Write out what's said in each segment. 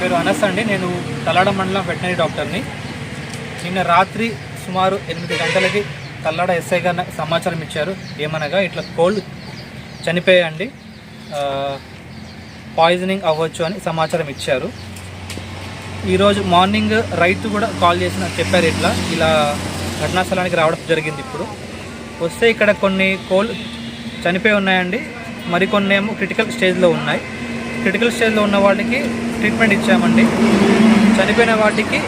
పేరు అనస్ అండి. నేను తల్లాడ మండలం వెటనరీ డాక్టర్ని. నిన్న రాత్రి సుమారు ఎనిమిది గంటలకి తల్లాడ ఎస్ఐ గారు సమాచారం ఇచ్చారు. ఏమనగా ఇట్లా కోల్డ్ చనిపోయాయండి. పాయిజనింగ్ అవ్వచ్చు అని సమాచారం ఇచ్చారు. ఈరోజు మార్నింగ్ రైతు కూడా కాల్ చేసి నాకు చెప్పారు ఇట్లా ఇలా ఘటనా స్థలానికి రావడం జరిగింది ఇప్పుడు. వస్తే ఇక్కడ కొన్ని కోల్ చనిపోయి ఉన్నాయండి. మరికొన్ని ఏమో క్రిటికల్ స్టేజ్లో ఉన్నాయి. క్రిటికల్ స్టేజ్లో ఉన్న వాటికి ట్రీట్మెంట్ ఇచ్చామండి. చనిపోయిన వాటికి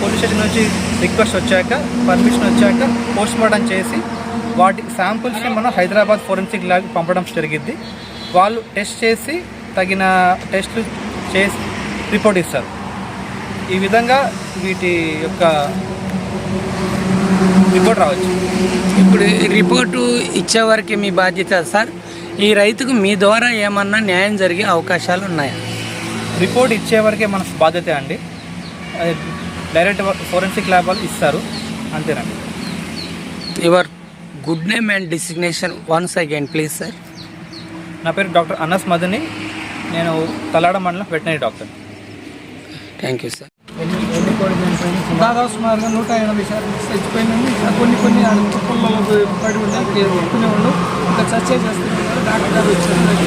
పోలీస్ స్టేషన్ నుంచి రిక్వెస్ట్ వచ్చాక పర్మిషన్ వచ్చాక పోస్ట్ మార్టం చేసి వాటి శాంపుల్స్ని మనం హైదరాబాద్ ఫోరెన్సిక్ ల్యాబ్కి పంపడం జరిగింది. వాళ్ళు టెస్ట్ చేసి తగిన టెస్ట్లు చేసి రిపోర్ట్ ఇస్తారు. ఈ విధంగా వీటి యొక్క రిపోర్ట్ రావచ్చు. ఇప్పుడు రిపోర్టు ఇచ్చే మీ బాధ్యత సార్? ఈ రైతుకు మీ ద్వారా ఏమన్నా న్యాయం జరిగే అవకాశాలు ఉన్నాయా రిపోర్ట్ ఇచ్చే వరకే మన బాధ్యత అండి. అది డైరెక్ట్ ఫోరెన్సిక్ ల్యాబ్ వాళ్ళు ఇస్తారు. అంతేనండి. Your good name and designation once again please sir. నా పేరు డాక్టర్ అనస్ మదని. నేను తలాడ మండలం veterinary doctor. Thank you sir. దాదాపు సుమారుగా నూట ఎనభై శాతం చచ్చిపోయినాయి. ఇంకా కొన్ని కొన్ని కుప్పల్లో పడి ఉన్నాయి ఎత్తుకునే వాళ్ళు ఇంకా చర్చ చేస్తున్నారు డాక్టర్ గారు వచ్చారు ట్రీట్మెంట్ చేశారు